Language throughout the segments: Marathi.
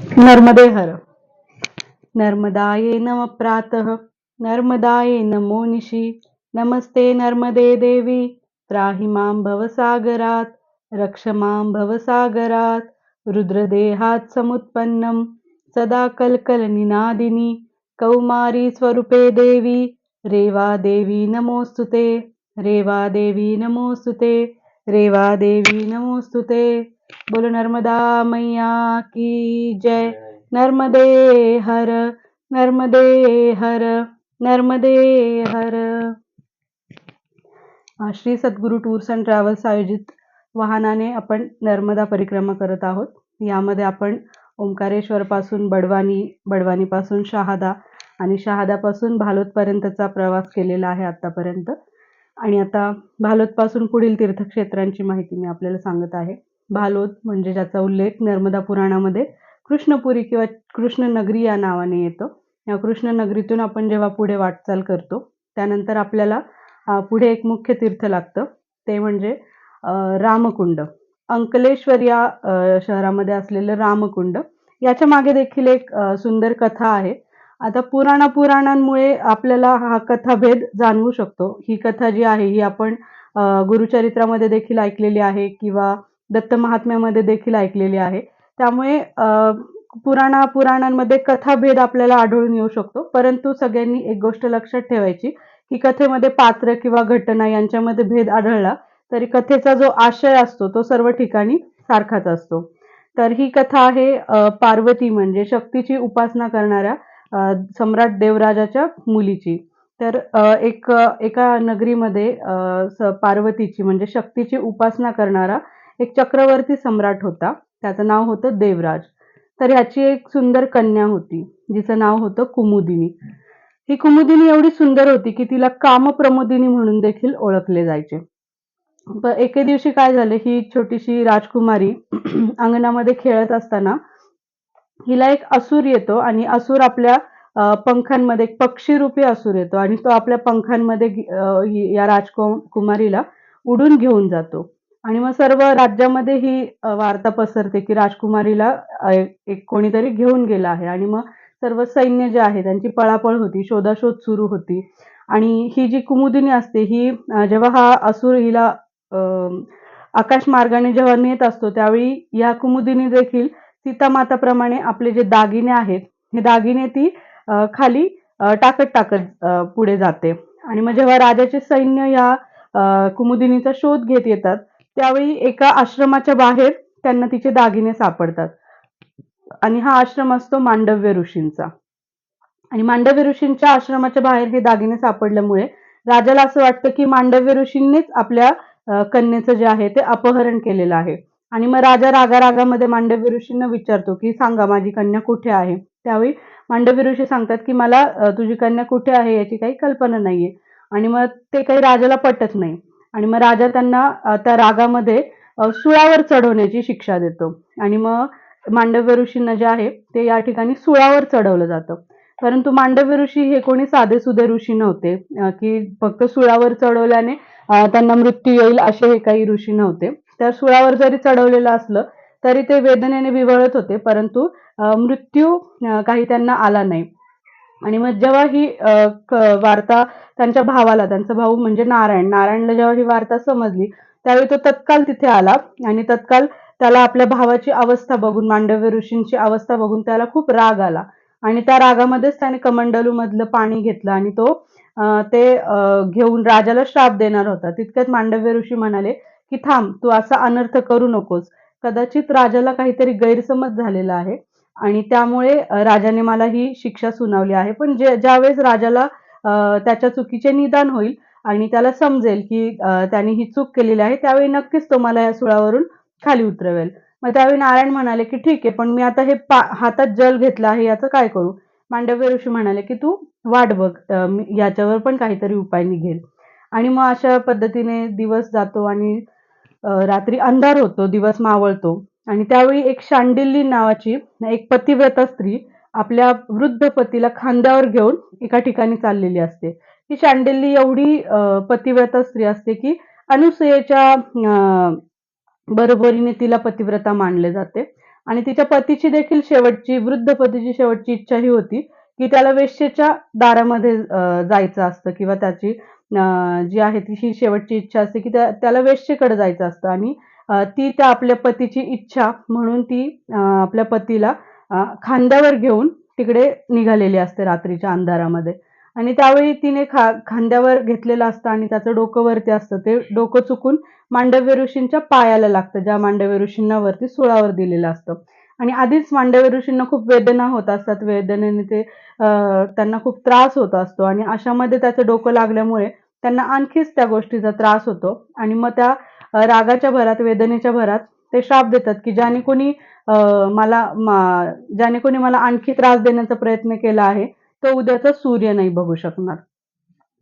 नर्मदे हर नर्मदाये नम प्रातः नर्मदाये नमो निशी। नमस्ते नर्मदे देवी त्राहि मां भवसागरात् रक्ष मां भवसागरात् रुद्रदेहात् समुत्पन्नं सदा कल्कलनिनादिनी। कौमारी स्वरूपे देवी रेवा देवी नमोऽस्तुते रेवा देवी नमोऽस्तुते रेवा देवी नमोऽस्तुते बोलो नर्मदा मैया की जय। नर्मदे हर नर्मदे हर नर्मदे हर। श्री सद्गुरू टूर्स अँड ट्रॅव्हल्स आयोजित वाहनाने आपण नर्मदा परिक्रमा करत आहोत. यामध्ये आपण ओंकारेश्वरपासून बडवानी बडवानीपासून शहादा आणि शहादापासून भालोदपर्यंतचा प्रवास केलेला आहे आत्तापर्यंत आणि आता भालोदपासून पुढील तीर्थक्षेत्रांची माहिती मी आपल्याला सांगत आहे. भालोद म्हणजे ज्याचा उल्लेख नर्मदा पुराणामध्ये कृष्णपुरी किंवा कृष्णनगरी या नावाने येतो. या कृष्णनगरीतून आपण जेव्हा पुढे वाटचाल करतो त्यानंतर आपल्याला पुढे एक मुख्य तीर्थ लागतं. ते म्हणजे रामकुंड. अंकलेश्वर या शहरामध्ये असलेलं रामकुंड. याच्या मागे देखील एक सुंदर कथा आहे. आता पुराणा पुराणांमुळे आपल्याला हा कथाभेद जाणवू शकतो. ही कथा जी आहे ही आपण गुरुचरित्रामध्ये देखील ऐकलेली आहे किंवा दत्त महात्म्यामध्ये देखील ऐकलेली आहे. त्यामुळे पुराणा पुराणांमध्ये कथाभेद आपल्याला आढळून येऊ शकतो. परंतु सगळ्यांनी एक गोष्ट लक्षात ठेवायची की कथेमध्ये पात्र किंवा घटना यांच्यामध्ये भेद आढळला तरी कथेचा जो आशय असतो तो सर्व ठिकाणी सारखाच असतो. तर ही कथा आहे पार्वती म्हणजे शक्तीची उपासना करणाऱ्या सम्राट देवराजाच्या मुलीची. तर एक एका नगरीमध्ये पार्वतीची म्हणजे शक्तीची उपासना करणारा एक चक्रवर्ती सम्राट होता. त्याचं नाव होतं देवराज. तर ह्याची एक सुंदर कन्या होती जिचं नाव होतं कुमुदिनी. ही कुमुदिनी एवढी सुंदर होती की तिला कामप्रमोदिनी म्हणून देखील ओळखले जायचे. एके दिवशी काय झालं ही छोटीशी राजकुमारी अंगणामध्ये खेळत असताना हिला एक असुर येतो आणि असुर आपल्या पंखांमध्ये एक पक्षीरूपी असुर येतो आणि तो आपल्या पंखांमध्ये या राजकुमारीला उडून घेऊन जातो. आणि मग सर्व राज्यामध्ये ही वार्ता पसरते की राजकुमारीला एक कोणीतरी घेऊन गेला आहे. आणि मग सर्व सैन्य जे आहे त्यांची पळापळ होती शोधाशोध सुरू होती. आणि ही जी कुमुदिनी असते ही जेव्हा हा असुर हिला आकाश मार्गाने जेव्हा नेत असतो त्यावेळी या कुमुदिनी देखील सीतामाताप्रमाणे आपले जे दागिने आहेत हे दागिने ती खाली टाकत टाकत पुढे जाते. आणि मग जेव्हा राजाचे सैन्य या कुमुदिनीचा शोध घेत येतात त्यावेळी एका आश्रमाच्या बाहेर त्यांना तिचे दागिने सापडतात. आणि हा आश्रम असतो मांडव्य ऋषींचा. आणि मांडव्य ऋषींच्या आश्रमाच्या बाहेर हे दागिने सापडल्यामुळे राजाला असं वाटतं की मांडव्य ऋषींनीच आपल्या कन्येचं जे आहे ते अपहरण केलेलं आहे. आणि मग राजा रागा रागामध्ये मांडव्य ऋषींना विचारतो की सांगा माझी कन्या कुठे आहे? त्यावेळी मांडव्य ऋषी सांगतात की मला तुझी कन्या कुठे आहे याची काही कल्पना नाहीये. आणि मग ते काही राजाला पटत नाही. आणि मग राजा त्यांना त्या रागामध्ये सुळावर चढवण्याची शिक्षा देतो. आणि मग मांडव्य ऋषींना जे आहे ते या ठिकाणी सुळावर चढवलं जातं. परंतु मांडव्य ऋषी हे कोणी साधे सुधे ऋषी नव्हते की फक्त सुळावर चढवल्याने त्यांना मृत्यू येईल असे हे काही ऋषी नव्हते. त्या सुळावर जरी चढवलेलं असलं तरी ते वेदनेने विवळत होते परंतु मृत्यू काही त्यांना आला नाही. आणि मग जेव्हा ही वार्ता त्यांच्या भावाला त्यांचा भाऊ म्हणजे नारायण नारायणला जेव्हा ही वार्ता समजली त्यावेळी तो तत्काल तिथे आला आणि तत्काल त्याला आपल्या भावाची अवस्था बघून मांडव्य ऋषींची अवस्था बघून त्याला खूप राग आला. आणि त्या रागामध्येच त्याने कमंडलू मधलं पाणी घेतलं आणि तो ते घेऊन राजाला श्राप देणार होता. तितक्यात मांडव्य ऋषी म्हणाले की थांब तू असा अनर्थ करू नकोस. कदाचित राजाला काहीतरी गैरसमज झालेला आहे. आणि त्यामुळे राजाने मला ही शिक्षा सुनावली आहे. पण जे ज्यावेळेस राजाला त्याच्या चुकीचे निदान होईल आणि त्याला समजेल की त्याने ही चूक केलेली आहे त्यावेळी नक्कीच तो मला या सुळावरून खाली उतरवेल. मग त्यावेळी नारायण म्हणाले की ठीक आहे पण मी आता हे पा हातात जल घेतलं आहे याचं काय करू? मांडव्य ऋषी म्हणाले की तू वाट बघ याच्यावर पण काहीतरी उपाय निघेल. आणि मग अशा पद्धतीने दिवस जातो आणि रात्री अंधार होतो दिवस मावळतो. आणि त्यावेळी एक शांडिल्ली नावाची एक पतिव्रता स्त्री आपल्या वृद्ध पतीला खांद्यावर घेऊन एका ठिकाणी चाललेली असते. ही शांडिल्ली एवढी पतिव्रता स्त्री असते की अनुसयेच्या बरोबरीने तिला पतिव्रता मानले जाते. आणि तिच्या पतीची देखील शेवटची वृद्ध पतीची शेवटची इच्छा ही होती की त्याला वेश्येच्या दारामध्ये जायचं असतं किंवा त्याची जी आहे ती ही शेवटची इच्छा असते की त्या- त्याला वेश्येकडे जायचं असतं. आणि ती त्या आपल्या पतीची इच्छा म्हणून ती आपल्या पतीला खांद्यावर घेऊन तिकडे निघालेली असते रात्रीच्या अंधारामध्ये. आणि त्यावेळी तिने खा खांद्यावर घेतलेलं असतं आणि त्याचं डोकं वरती असतं. ते डोकं चुकून मांडव्य ऋषींच्या पायाला लागतं ज्या मांडव्य ऋषींना वरती सुळावर दिलेलं असतं. आणि आधीच मांडव्य ऋषींना खूप वेदना होत असतात. वेदनेने ते त्यांना खूप त्रास होत असतो. आणि अशामध्ये त्याचं डोकं लागल्यामुळे त्यांना आणखीच त्या गोष्टीचा त्रास होतो. आणि मग त्या रागाच्या भरात वेदनेच्या भरात ते श्राप देतात की ज्याने कोणी मला ज्याने कोणी मला आणखी त्रास देण्याचा प्रयत्न केला आहे तो उद्याचा सूर्य नाही बघू शकणार.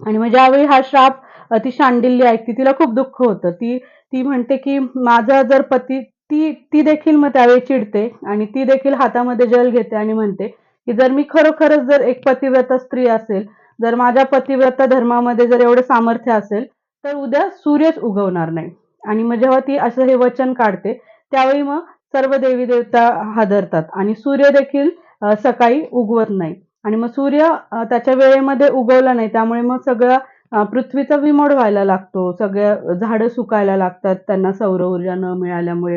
आणि मग ज्यावेळी हा श्राप ती शांडिल्य ऐकते तिला खूप दुःख होतं. ती ती म्हणते की माझा जर पती ती ती देखील मग त्यावेळी चिडते आणि ती देखील हातामध्ये जल घेते आणि म्हणते की जर मी खरोखरच जर एक पतिव्रता स्त्री असेल जर माझ्या पतिव्रता धर्मामध्ये जर एवढं सामर्थ्य असेल तर उद्या सूर्यच उगवणार नाही. आणि मग जेव्हा ती असं हे वचन काढते त्यावेळी मग सर्व देवी देवता हादरतात आणि सूर्य देखील सकाळी उगवत नाही. आणि मग सूर्य त्याच्या वेळेमध्ये उगवला नाही. त्यामुळे मग सगळं पृथ्वीचा विमोड व्हायला लागतो. सगळ्या झाडं सुकायला लागतात त्यांना सौर ऊर्जा न मिळाल्यामुळे.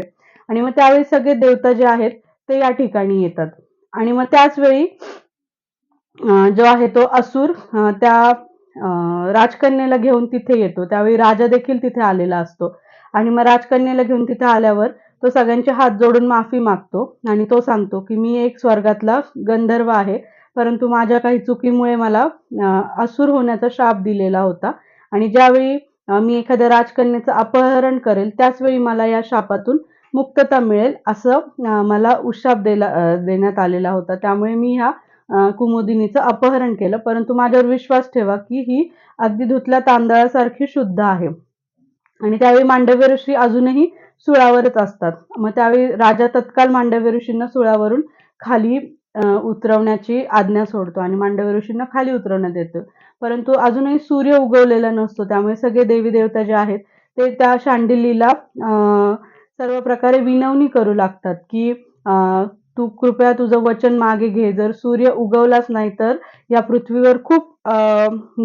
आणि मग त्यावेळी सगळे देवता जे आहेत ते या ठिकाणी येतात. आणि मग त्याच वेळी जो आहे तो असुर त्या अ, राजकन्येला घेऊन तिथे येतो. त्यावेळी राजा देखील तिथे आलेला असतो. आणि मग राजकन्येला घेऊन तिथे आल्यावर तो सगळ्यांचे हात जोडून माफी मागतो आणि तो सांगतो की मी एक स्वर्गातला गंधर्व आहे परंतु माझ्या काही चुकीमुळे मला असुर होण्याचा शाप दिलेला होता आणि ज्यावेळी मी एखाद्या राजकन्याचं अपहरण करेल त्याचवेळी मला या शापातून मुक्तता मिळेल असं मला उशाप दिला देण्यात आलेला होता. त्यामुळे मी ह्या कुमुदिनीचं अपहरण केलं. परंतु माझ्यावर विश्वास ठेवा की ही अगदी धुतल्या तांदळासारखी शुद्ध आहे. आणि त्यावेळी मांडव्य ऋषी अजूनही सुळावरच असतात. मग त्यावेळी राजा तत्काल मांडव्य ऋषींना सुळावरून खाली उतरवण्याची आज्ञा सोडतो आणि मांडव्य ऋषींना खाली उतरवण्यात येतो. परंतु अजूनही सूर्य उगवलेला नसतो. त्यामुळे सगळे देवी देवता जे आहेत ते त्या शांडिलीला सर्व प्रकारे विनवणी करू लागतात की तू कृपया तुझं वचन मागे घे. जर सूर्य उगवलाच नाही तर या पृथ्वीवर खूप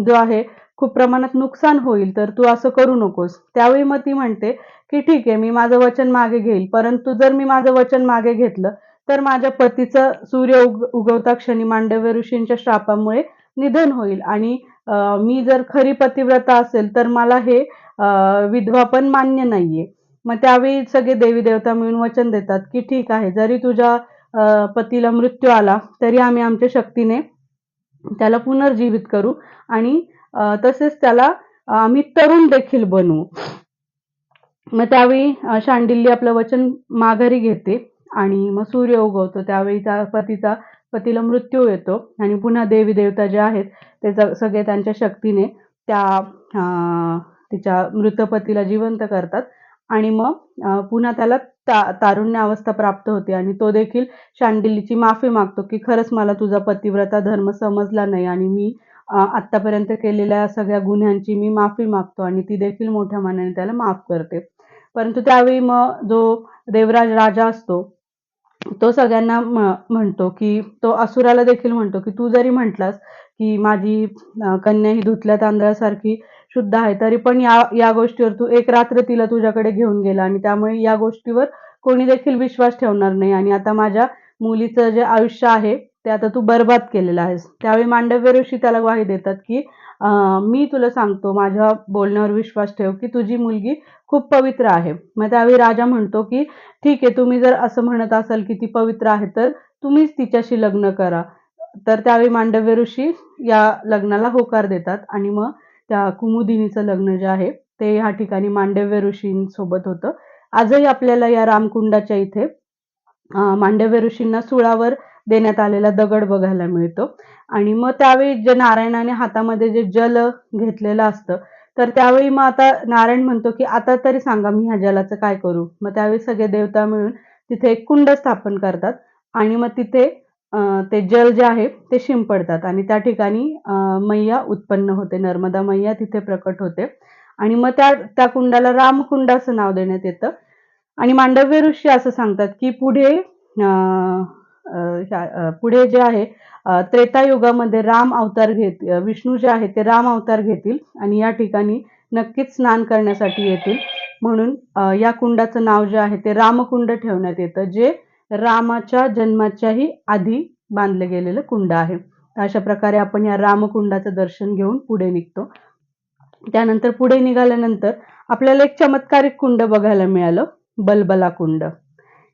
जो आहे खूप प्रमाणात नुकसान होईल तर तू असं करू नकोस. त्यावेळी मग ती म्हणते की ठीक आहे मी माझं वचन मागे घेईल परंतु जर मी माझं वचन मागे घेतलं तर माझ्या पतीचं सूर्य उग उगवता क्षणी मांडव्य ऋषींच्या श्रापामुळे निधन होईल. आणि मी जर खरी पतिव्रता असेल तर मला हे विधवा पण मान्य नाहीये. मग त्यावेळी सगळे देवी देवता मिळून वचन देतात की ठीक आहे जरी तुझ्या पतीला मृत्यू आला तरी आम्ही आमच्या शक्तीने त्याला पुनर्जीवित करू आणि तसेच त्याला आम्ही तरुण देखील बनवू. मग त्यावेळी शांडिल्ली शांडिल्य आपलं वचन माघारी घेते आणि मग सूर्य उगवतो. त्यावेळी त्या पतीचा पतीला मृत्यू येतो आणि पुन्हा देवी देवता जे आहेत ते सगळे त्यांच्या शक्तीने त्या तिच्या मृत पतीला जिवंत करतात. आणि मग पुन्हा त्याला ता तारुण्य अवस्था प्राप्त होते आणि तो देखील शांडिल्लीची माफी मागतो की खरंच मला तुझा पतिव्रता धर्म समजला नाही आणि मी आत्तापर्यंत केलेल्या सगळ्या गुन्ह्यांची मी माफी मागतो आणि ती देखील मोठ्या मनाने त्याला माफ करते. परंतु त्यावेळी मग जो देवराज राजा असतो तो सगळ्यांना म- म्हणतो की तो असुराला देखील म्हणतो की तू जरी म्हटलास की माझी कन्या ही धुतल्या तांदळासारखी शुद्ध आहे तरी पण या या गोष्टीवर तू एक रात्र तिला तुझ्याकडे घेऊन गेला आणि त्यामुळे या गोष्टीवर कोणी देखील विश्वास ठेवणार नाही. आणि आता माझ्या मुलीचं जे आयुष्य आहे ते आता तू बर्बाद केलेलं आहेस. त्यावेळी मांडव्य ऋषी त्याला ग्वाही देतात की मी तुला सांगतो माझ्या बोलण्यावर विश्वास ठेव की तुझी मुलगी खूप पवित्र आहे. मग त्यावेळी राजा म्हणतो की ठीक आहे तुम्ही जर असं म्हणत असाल की ती पवित्र आहे तर तुम्हीच तिच्याशी लग्न करा. तर त्यावेळी मांडव्य ऋषी या लग्नाला होकार देतात आणि मग त्या कुमुदिनीचं लग्न जे आहे ते ह्या ठिकाणी मांडव्य ऋषींसोबत होतं. आजही आपल्याला या रामकुंडाच्या इथे मांडव्य ऋषींना सुळावर देण्यात आलेला दगड बघायला मिळतो. आणि मग त्यावेळी जे नारायणाने हातामध्ये जे जल घेतलेलं असतं तर त्यावेळी मग आता नारायण म्हणतो की आता तरी सांगा मी ह्या जलाचं काय करू? मग त्यावेळी सगळे देवता मिळून तिथे एक कुंड स्थापन करतात. आणि मग तिथे ते जल जे आहे ते शिंपडतात. आणि त्या ठिकाणी मैया उत्पन्न होते. नर्मदा मैया तिथे प्रकट होते. आणि मग त्या त्या कुंडाला रामकुंड असं नाव देण्यात येतं. आणि मांडव्य ऋषी असं सांगतात की पुढे पुढे जे आहे त्रेतायुगामध्ये राम अवतार घेत विष्णू जे आहे ते राम अवतार घेतील आणि या ठिकाणी नक्कीच स्नान करण्यासाठी येतील. म्हणून या कुंडाचं नाव जे आहे ते रामकुंड ठेवण्यात येतं जे रामाच्या जन्माच्याही आधी बांधलं गेलेलं कुंड आहे. अशा प्रकारे आपण या रामकुंडाचं दर्शन घेऊन पुढे निघतो. त्यानंतर पुढे निघाल्यानंतर आपल्याला एक चमत्कारिक कुंड बघायला मिळालं बलबला कुंड.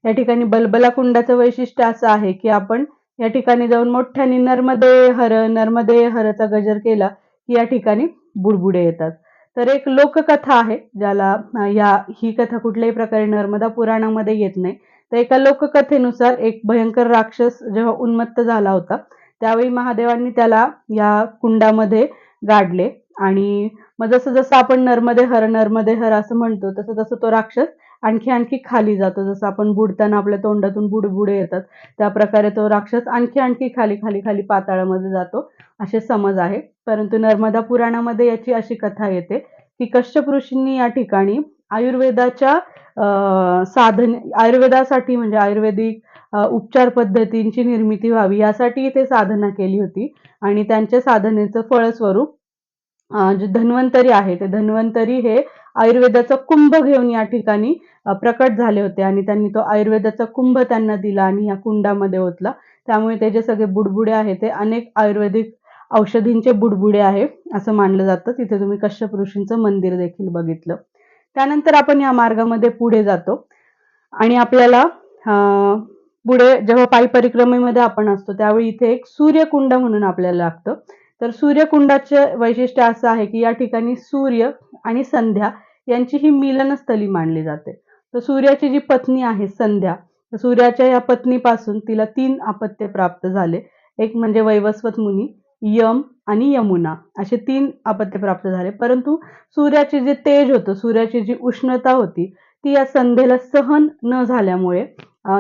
या ठिकाणी बलबला कुंडाचं वैशिष्ट्य असं आहे की आपण या ठिकाणी जाऊन मोठ्याने नर्मदे हर नर्मदे हरचा गजर केला की या ठिकाणी बुडबुडे येतात. तर एक लोककथा आहे ज्याला या ही कथा कुठल्याही प्रकारे नर्मदा पुराणामध्ये येत नाही. तर एका लोककथेनुसार एक भयंकर राक्षस जेव्हा उन्मत्त झाला होता त्यावेळी महादेवांनी त्याला या कुंडामध्ये गाडले आणि मग जसं जसं आपण नर्मदे हर नर्मदे हर असं म्हणतो तसं तसं तो राक्षस आणखी आणखी खाली जातो. जसं आपण बुडताना आपल्या तोंडातून बुडबुडे येतात. त्या प्रकारे तो राक्षस आणखी आणखी खाली खाली खाली पाताळामध्ये जातो. असे समज आहे. परंतु नर्मदा पुराणामध्ये याची अशी कथा येते की कश्यप ऋषींनी या ठिकाणी आयुर्वेदाच्या साधन आयुर्वेदासाठी म्हणजे आयुर्वेदिक उपचार पद्धतींची निर्मिती व्हावी यासाठी ते साधना केली होती. आणि त्यांच्या साधनेचं फळस्वरूप जे धन्वंतरी आहे ते धन्वंतरी हे आयुर्वेदाचा कुंभ घेऊन या ठिकाणी प्रकट झाले होते आणि त्यांनी तो आयुर्वेदाचा कुंभ त्यांना दिला आणि या कुंडामध्ये ओतला. त्यामुळे ते जे सगळे बुडबुडे आहेत ते अनेक आयुर्वेदिक औषधींचे बुडबुडे आहे असं मानलं जातं. तिथे तुम्ही कश्यप ऋषींचं मंदिर देखील बघितलं. त्यानंतर आपण या मार्गामध्ये पुढे जातो. आणि आपल्याला पुढे जेव्हा पायी परिक्रमेमध्ये आपण असतो त्यावेळी इथे एक सूर्यकुंड म्हणून आपल्याला लागतं. तर सूर्यकुंडाचे वैशिष्ट्य असं आहे की या ठिकाणी सूर्य आणि संध्या यांची ही मिलनस्थली मानली जाते. तर सूर्याची जी पत्नी आहे संध्या सूर्याच्या या पत्नीपासून तिला तीन अपत्य प्राप्त झाले. एक म्हणजे वैवस्वत मुनी यम आणि यमुना असे तीन अपत्य प्राप्त झाले. परंतु सूर्याचे जे तेज होतं सूर्याची जी उष्णता होती ती या संध्येला सहन न झाल्यामुळे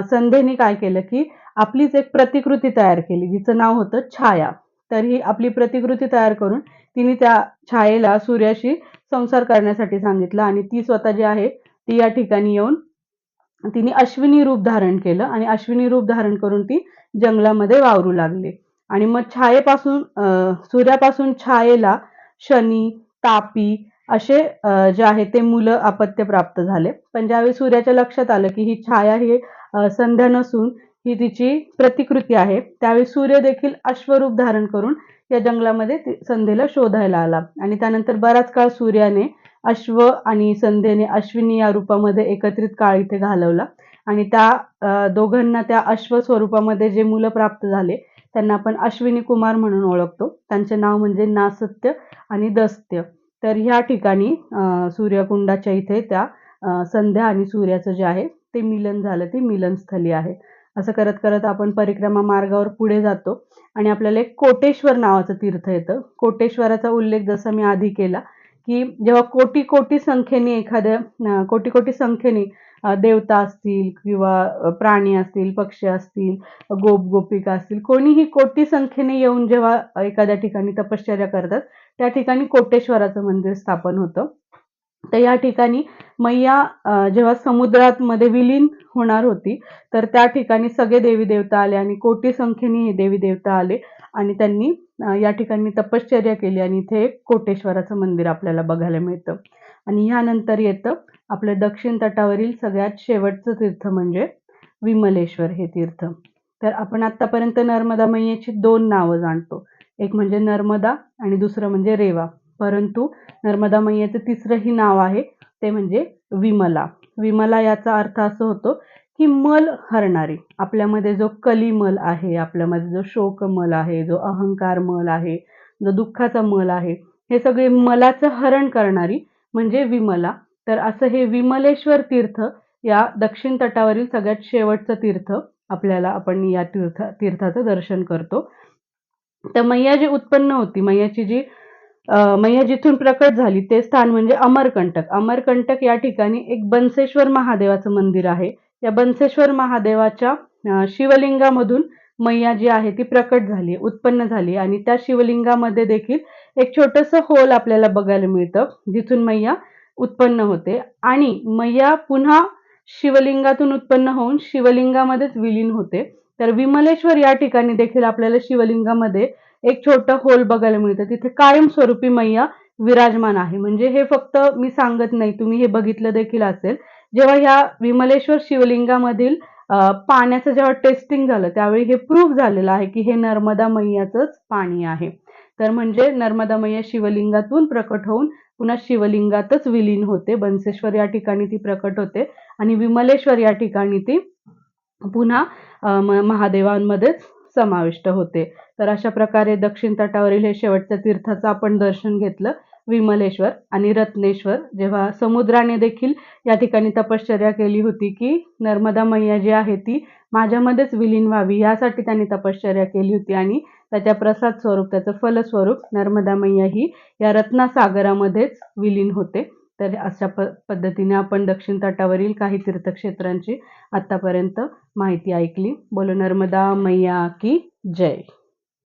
संध्येने काय केलं की आपलीच एक प्रतिकृती तयार केली जिचं नाव होतं छाया. तर ही आपली प्रतिकृती तयार करून तिने त्या छायेला सूर्याशी संसार करण्यासाठी सांगितलं आणि ती स्वतः जी आहे ती या ठिकाणी येऊन तिने अश्विनी रूप धारण केलं आणि अश्विनी रूप धारण करून ती जंगलामध्ये वावरू लागली. आणि मग छायेपासून सूर्यापासून छायेला शनी तापी असे जे आहे ते मुलं अपत्य प्राप्त झाले. पण ज्यावेळी सूर्याच्या लक्षात आलं की ही छाया ही संध्या नसून ही तिची प्रतिकृती आहे. त्यावेळी सूर्य देखील अश्वरूप धारण करून या जंगलामध्ये ती- संध्येला शोधायला आला. आणि त्यानंतर बराच काळ सूर्याने अश्व आणि संध्येने अश्विनी या रूपामध्ये एकत्रित काळ इथे घालवला. आणि त्या दोघांना त्या अश्व स्वरूपामध्ये जे मुलं प्राप्त झाले त्यांना आपण अश्विनी कुमार म्हणून ओळखतो. त्यांचे नाव म्हणजे नासत्य आणि दस्त्य. तर ह्या ठिकाणी सूर्यकुंडाच्या इथे त्या संध्या आणि सूर्याचं जे आहे ते मिलन झालं. ती मिलनस्थली आहे. असं करत करत आपण परिक्रमा मार्गावर पुढे जातो. आणि आपल्याला एक कोटेश्वर नावाचं तीर्थ येतं. कोटेश्वराचा उल्लेख जसा मी आधी केला की जेव्हा कोटी कोटी संख्येने एखाद्या कोटी कोटी संख्येने देवता असतील किंवा प्राणी असतील पक्षी असतील गोप गोपिका असतील कोणीही कोटी संख्येने येऊन जेव्हा एखाद्या ठिकाणी तपश्चर्या करतात त्या ठिकाणी कोटेश्वराचं मंदिर स्थापन होतं. तर या ठिकाणी मैया जेव्हा समुद्रात मध्ये विलीन होणार होती तर त्या ठिकाणी सगळे देवी देवता आले आणि कोटी संख्येने हे देवी देवता आले आणि त्यांनी या ठिकाणी तपश्चर्या केली आणि इथे एक कोटेश्वराचं मंदिर आपल्याला बघायला मिळतं. आणि ह्यानंतर येतं आपल्या दक्षिण तटावरील सगळ्यात शेवटचं तीर्थ म्हणजे विमलेश्वर हे तीर्थ. तर आपण आत्तापर्यंत नर्मदा मैयाची दोन नावं जाणतो. एक म्हणजे नर्मदा आणि दुसरं म्हणजे रेवा. परंतु नर्मदा मैयाचं तिसरंही नाव आहे ते म्हणजे विमला. विमला याचा अर्थ असं होतो की मल हरणारी. आपल्यामध्ये जो कलिमल आहे आपल्यामध्ये जो शोकमल आहे जो अहंकार मल आहे जो दुःखाचा मल आहे हे सगळे मलाचं हरण करणारी म्हणजे विमला. तर असं हे विमलेश्वर तीर्थ या दक्षिण तटावरील सगळ्यात शेवटचं तीर्थ आपल्याला आपण या तीर्थ तीर्थाचं दर्शन करतो. तर मैया जी उत्पन्न होती मैयाची जी मैया जिथून प्रकट झाली ते स्थान म्हणजे अमरकंटक. अमरकंटक या ठिकाणी एक बनसेश्वर महादेवाचं मंदिर आहे. या बनसेश्वर महादेवाच्या शिवलिंगामधून मैया जी आहे ती प्रकट झाली उत्पन्न झाली आणि त्या शिवलिंगामध्ये देखील एक छोटंसं होल आपल्याला बघायला मिळतं जिथून मैया उत्पन्न होते. आणि मैया पुन्हा शिवलिंगातून उत्पन्न होऊन शिवलिंगामध्येच विलीन होते. तर विमलेश्वर या ठिकाणी देखील आपल्याला शिवलिंगामध्ये एक छोटं होल बघायला मिळतं. तिथे कायमस्वरूपी मैया विराजमान आहे. म्हणजे हे फक्त मी सांगत नाही तुम्ही हे बघितलं देखील असेल. जेव्हा ह्या विमलेश्वर शिवलिंगामधील पाण्याचं जेव्हा टेस्टिंग झालं त्यावेळी हे प्रूफ झालेलं आहे की हे नर्मदा मैयाचंच पाणी आहे. तर म्हणजे नर्मदा मैया शिवलिंगातून प्रकट होऊन पुन्हा शिवलिंगातच विलीन होते. बनसेश्वर या ठिकाणी ती प्रकट होते आणि विमलेश्वर या ठिकाणी ती पुन्हा म- महादेवांमध्येच समाविष्ट होते. तर अशा प्रकारे दक्षिण तटावरील हे शेवटच्या तीर्थाचं आपण दर्शन घेतलं विमलेश्वर आणि रत्नेश्वर. जेव्हा समुद्राने देखील या ठिकाणी तपश्चर्या केली होती की नर्मदा मैया जी आहे ती माझ्यामध्येच विलीन व्हावी यासाठी त्यांनी तपश्चर्या केली होती आणि त्याच्या प्रसाद स्वरूप त्याचं फलस्वरूप नर्मदा मैया ही या रत्नासागरामध्येच विलीन होते. तर अशा प पद्धतीने आपण दक्षिण तटावरील काही तीर्थक्षेत्रांची आत्तापर्यंत माहिती ऐकली. बोलो नर्मदा मैया की जय.